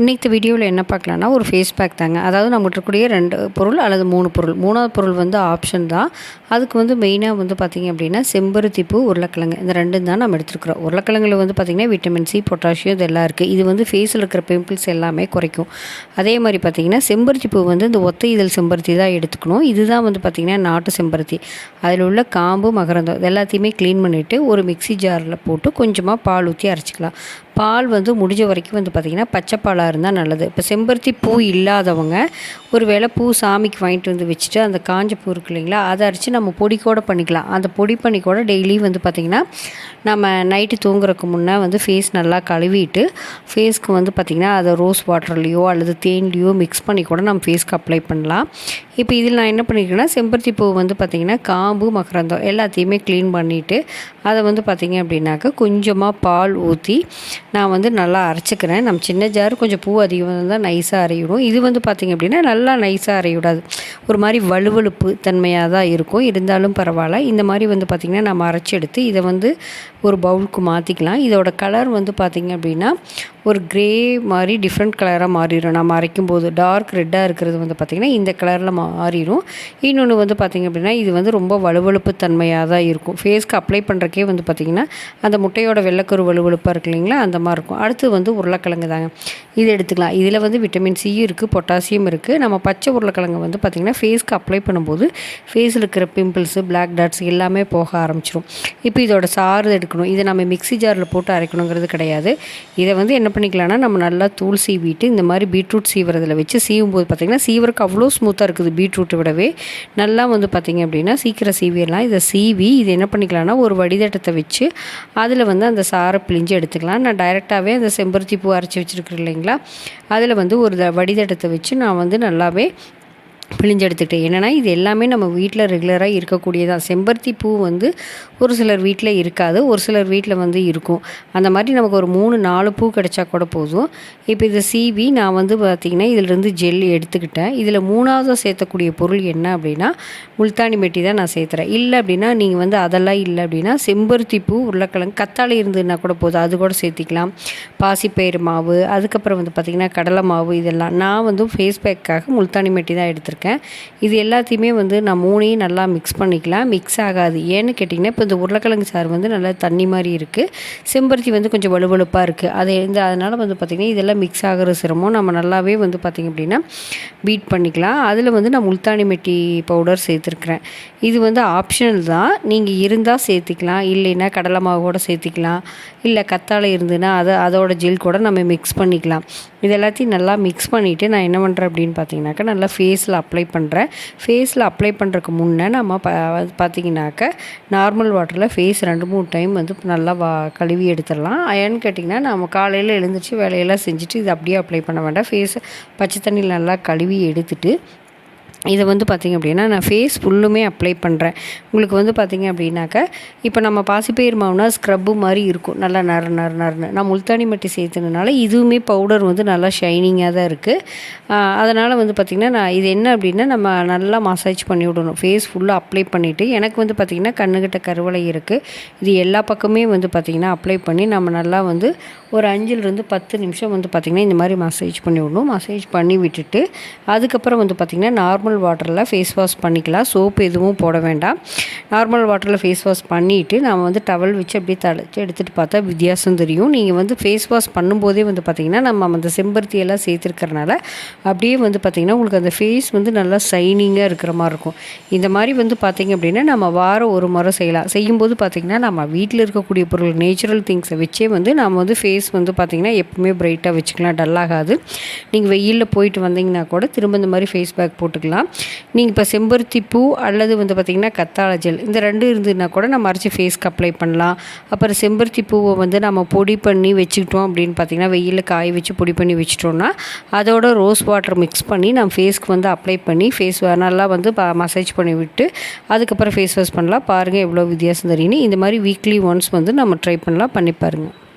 இன்றைக்கு வீடியோவில் என்ன பார்க்கலான்னா ஒரு ஃபேஸ் பேக் தாங்க. அதாவது நம்மகிட்ட இருக்கக்கூடிய ரெண்டு பொருள் அல்லது மூணு பொருள். மூணாவது பொருள் வந்து ஆப்ஷன் தான். அதுக்கு வந்து மெயினாக வந்து பார்த்திங்க அப்படின்னா செம்பருத்தி பூ உருளைக்கிழங்கு. இந்த ரெண்டும் தான் நம்ம எடுத்துருக்குறோம். உருளைக்கிழங்குல வந்து பார்த்திங்கன்னா விட்டமின் சி பொட்டாசியம் இதெல்லாம் இருக்குது இது வந்து ஃபேஸில் இருக்கிற பிம்பிள்ஸ் எல்லாமே குறைக்கும். அதே மாதிரி பார்த்திங்கன்னா செம்பருத்தி பூ வந்து இந்த ஒத்த இதழ் செம்பருத்தி தான் எடுத்துக்கணும். இதுதான் வந்து பார்த்திங்கன்னா நாட்டு செம்பருத்தி. அதில் உள்ள காம்பு மகரந்தம் இது எல்லாத்தையுமே க்ளீன் பண்ணிவிட்டு ஒரு மிக்சி ஜாரில் போட்டு கொஞ்சமாக பால் ஊற்றி அரைச்சிக்கலாம். பால் வந்து முடிஞ்ச வரைக்கும் வந்து பார்த்திங்கன்னா பச்சை பாலாக இருந்தால் நல்லது. இப்போ செம்பருத்தி பூ இல்லாதவங்க ஒரு வேளை பூ சாமிக்கு வாங்கிட்டு வந்து வச்சுட்டு அந்த காஞ்ச பூ இருக்கு இல்லைங்களா அதை அரைச்சி நம்ம பொடி கூட பண்ணிக்கலாம். அந்த பொடி பண்ணி கூட டெய்லி வந்து பார்த்திங்கன்னா நம்ம நைட்டு தூங்குறதுக்கு முன்னே வந்து ஃபேஸ் நல்லா கழுவிட்டு ஃபேஸ்க்கு வந்து பார்த்திங்கன்னா அதை ரோஸ் வாட்டர்லேயோ அல்லது தேன்லேயோ மிக்ஸ் பண்ணி கூட நம்ம ஃபேஸ்க்கு அப்ளை பண்ணலாம். இப்போ இதில் நான் என்ன பண்ணியிருக்கேன்னா செம்பருத்தி பூ வந்து பார்த்திங்கன்னா காம்பு மகரந்தம் எல்லாத்தையுமே க்ளீன் பண்ணிவிட்டு அதை வந்து பார்த்திங்க அப்படின்னாக்கா கொஞ்சமாக பால் ஊற்றி நான் வந்து நல்லா அரைச்சிக்கிறேன். நம்ம சின்ன ஜார் கொஞ்சம் பூ அதிகமாக இருந்தால் நைஸாக அரையிடும். இது வந்து பார்த்திங்க அப்படின்னா நல்லா நைஸாக அரையிடாது. ஒரு மாதிரி வலுவழுப்பு தன்மையாக தான் இருக்கும். இருந்தாலும் பரவாயில்ல. இந்த மாதிரி வந்து பார்த்திங்கன்னா நம்ம அரைச்சி எடுத்து இதை வந்து ஒரு பவுலுக்கு மாற்றிக்கலாம் இதோட கலர் வந்து பார்த்திங்க அப்படின்னா ஒரு க்ரே மாதிரி டிஃப்ரெண்ட் கலராக மாறிடும் நம்ம அரைக்கும் போது டார்க் ரெட்டாக இருக்கிறது வந்து பார்த்திங்கன்னா இந்த கலரில் மாறிடும் இன்னொன்று வந்து பார்த்திங்க அப்படின்னா இது வந்து ரொம்ப வலுவழுப்பு தன்மையாக தான் இருக்கும். ஃபேஸ்க்கு அப்ளை பண்ணுறக்கே வந்து பார்த்திங்கன்னா அந்த முட்டையோட வெள்ளைக்கரு வலுவழுப்பாக இருக்கு இல்லைங்களா? அந்த மாதிரி இருக்கும். அடுத்து வந்து உருளைக்கிழங்கு தாங்க. இது எடுத்துக்கலாம். இதில் வந்து விட்டமின் சி இருக்குது பொட்டாசியம் இருக்குது நம்ம பச்சை உருளைக்கிழங்கு வந்து பார்த்திங்கன்னா ஃபேஸ்க்கு அப்ளை பண்ணும்போது ஃபேஸில் இருக்கிற பிம்பிள்ஸு பிளாக் டாட்ஸ் எல்லாமே போக ஆரம்பிச்சிடும் இப்போ இதோட சாறு எடுக்கணும். இதை நம்ம மிக்சி ஜாரில் போட்டு அரைக்கணுங்கிறது கிடையாது. இதை வந்து என்ன பண்ணிக்கலாம்னா நம்ம நல்லா தூள் சீவிட்டு இந்த மாதிரி பீட்ரூட் சீவுறதில் வச்சு சீவும் போது பார்த்திங்கன்னா சீவருக்கு அவ்வளோ ஸ்மூத்தாக இருக்குது பீட்ரூட்டை விடவே. நல்லா வந்து பார்த்திங்க அப்படின்னா சீக்கிரம் சீவிடலாம். இதை சீவி இது என்ன பண்ணிக்கலாம்னா ஒரு வடிதட்டத்தை வச்சு அதில் வந்து அந்த சாரை பிழிஞ்சு எடுத்துக்கலாம். நான் டைரெக்டாகவே அந்த செம்பருத்தி பூ அரைச்சி வச்சுருக்குறேன் இல்லைங்களா? அதில் வந்து ஒரு வடிதட்டத்தை வச்சு நான் வந்து நல்லாவே பிழிஞ்சு எடுத்துக்கிட்டேன் என்னென்னா இது எல்லாமே நம்ம வீட்டில் ரெகுலராக இருக்கக்கூடியதான் செம்பருத்தி பூ வந்து ஒரு சிலர் வீட்டில் இருக்காது ஒரு சிலர் வீட்டில் வந்து இருக்கும். அந்த மாதிரி நமக்கு ஒரு மூணு நாலு பூ கிடைச்சா கூட போதும். இப்போ இதை சீவி நான் வந்து பார்த்திங்கன்னா இதிலிருந்து ஜெல் எடுத்துக்கிட்டேன். இதில் மூணாவது சேர்த்தக்கூடிய பொருள் என்ன அப்படின்னா முல்தானி மெட்டி தான் நான் சேர்த்துறேன். இல்லை அப்படின்னா நீங்கள் வந்து அதெல்லாம் இல்லை அப்படின்னா செம்பருத்தி பூ உருளைக்கிழங்கு கத்தாழை இருந்ததுன்னா கூட போதும். அது கூட சேர்த்திக்கலாம். பாசிப்பயிறு மாவு அதுக்கப்புறம் வந்து பார்த்திங்கன்னா கடலை மாவு இதெல்லாம். நான் வந்து ஃபேஸ் பேக்காக முல்தானி மெட்டி தான் எடுத்திருக்கேன். வச்சுருக்கேன். இது எல்லாத்தையுமே வந்து நான் மூணையும் நல்லா மிக்ஸ் பண்ணிக்கலாம். மிக்ஸ் ஆகாது. ஏன்னு கேட்டிங்கன்னா இப்போ இந்த உருளைக்கிழங்கு சாறு வந்து நல்லா தண்ணி மாதிரி இருக்குது செம்பருத்தி வந்து கொஞ்சம் வலுவலுப்பாக இருக்குது அது இந்த அதனால் வந்து பார்த்திங்கன்னா இதெல்லாம் மிக்ஸ் ஆகிற சிரமம். நம்ம நல்லாவே வந்து பார்த்திங்க அப்படின்னா பீட் பண்ணிக்கலாம். அதில் வந்து நான் முல்தானி மெட்டி பவுடர் சேர்த்துருக்குறேன். இது வந்து ஆப்ஷனல் தான். நீங்கள் இருந்தால் சேர்த்துக்கலாம். இல்லைன்னா கடலை மாவு கூட சேர்த்திக்கலாம். இல்லை கத்தாழை இருந்ததுன்னா அதை அதோட ஜெல் கூட நம்ம மிக்ஸ் பண்ணிக்கலாம். இது எல்லாத்தையும் நல்லா மிக்ஸ் பண்ணிவிட்டு நான் என்ன பண்ணுறேன் அப்படின்னு பார்த்தீங்கன்னாக்கா நல்லா ஃபேஸில் அப்ளை பண்ணுறேன் ஃபேஸில் அப்ளை பண்ணுறதுக்கு முன்னே நம்ம பா பார்த்தீங்கன்னாக்கா நார்மல் வாட்டரில் ஃபேஸ் ரெண்டு மூணு டைம் வந்து நல்லா வா கழுவி எடுத்துடலாம். ஏன்னு கேட்டிங்கன்னா நம்ம காலையில் எழுந்திரிச்சு வேலையெல்லாம் செஞ்சுட்டு இது அப்படியே அப்ளை பண்ண வேண்டாம். ஃபேஸை பச்சை தண்ணியில் நல்லா கழுவி எடுத்துட்டு இதை வந்து பார்த்திங்க அப்படின்னா நான் ஃபேஸ் ஃபுல்லுமே அப்ளை பண்ணுறேன் உங்களுக்கு வந்து பார்த்திங்க அப்படின்னாக்கா இப்போ நம்ம பாசிப்பயிர் மாவுனா ஸ்க்ரப்பு மாதிரி இருக்கும். நல்லா நறு நறு நரன்னு நான் முல்தானி மட்டி சேர்த்துனதுனால இதுவுமே பவுடர் வந்து நல்லா ஷைனிங்காக தான் இருக்குது அதனால் வந்து பார்த்திங்கன்னா நான் இது என்ன அப்படின்னா நம்ம நல்லா மசாஜ் பண்ணி விடணும். ஃபேஸ் ஃபுல்லாக அப்ளை பண்ணிவிட்டு எனக்கு வந்து பார்த்திங்கன்னா கண்ணுக்கிட்ட கருவளை இருக்குது இது எல்லா பக்கமே வந்து பார்த்திங்கன்னா அப்ளை பண்ணி நம்ம நல்லா வந்து ஒரு அஞ்சுலேருந்து பத்து நிமிஷம் வந்து பார்த்திங்கன்னா இந்த மாதிரி மசாஜ் பண்ணி விடணும். மசாஜ் பண்ணி விட்டுட்டு அதுக்கப்புறம் வந்து பார்த்திங்கன்னா நார்மல் நார்மல் வாட்டரில் ஃபேஸ் வாஷ் பண்ணிக்கலாம். சோப்பு எதுவும் போட வேண்டாம். நார்மல் வாட்டரில் ஃபேஸ் வாஷ் பண்ணிவிட்டு நம்ம வந்து டவல் வச்சு அப்படியே தழைச்சி எடுத்துகிட்டு பார்த்தா வித்தியாசம் தெரியும். நீங்கள் வந்து ஃபேஸ் வாஷ் பண்ணும்போதே வந்து பார்த்திங்கன்னா நம்ம அந்த செம்பருத்தியெல்லாம் சேர்த்துருக்கறனால அப்படியே வந்து பார்த்திங்கன்னா உங்களுக்கு அந்த ஃபேஸ் வந்து நல்லா ஷைனிங்காக இருக்கிற மாதிரி இருக்கும். இந்த மாதிரி வந்து பார்த்திங்க அப்படின்னா நம்ம வாரம் ஒரு முறை செய்யலாம். செய்யும்போது பார்த்திங்கன்னா நம்ம வீட்டில் இருக்கக்கூடிய பொருள் நேச்சுரல் திங்ஸை வச்சே வந்து நம்ம வந்து ஃபேஸ் வந்து பார்த்திங்கன்னா எப்பவுமே பிரைட்டாக வச்சுக்கலாம். டல்லாகாது நீங்கள் வெயிலில் போயிட்டு வந்தீங்கன்னா கூட திரும்ப இந்த மாதிரி ஃபேஸ் பேக் போட்டுக்கலாம். நீங்கள் இப்போ செம்பருத்தி பூ அல்லது வந்து பார்த்திங்கன்னா கத்தாழ ஜெல் இந்த ரெண்டு இருந்ததுன்னா கூட நம்ம அரைச்சி ஃபேஸ்க்கு அப்ளை பண்ணலாம். அப்புறம் செம்பருத்தி பூவை வந்து நம்ம பொடி பண்ணி வச்சுக்கிட்டோம் அப்படின்னு பார்த்திங்கன்னா வெயிலில் காய வச்சு பொடி பண்ணி வச்சுட்டோம்னா அதோட ரோஸ் வாட்டர் மிக்ஸ் பண்ணி நம்ம ஃபேஸ்க்கு வந்து அப்ளை பண்ணி ஃபேஸ் நல்லா வந்து மசாஜ் பண்ணி விட்டு அதுக்கப்புறம் ஃபேஸ் வாஷ் பண்ணலாம். பாருங்கள் எவ்வளோ வித்தியாசம் தெரியுன்னு இந்த மாதிரி வீக்லி ஒன்ஸ் வந்து நம்ம ட்ரை பண்ணலாம். பண்ணி பாருங்கள்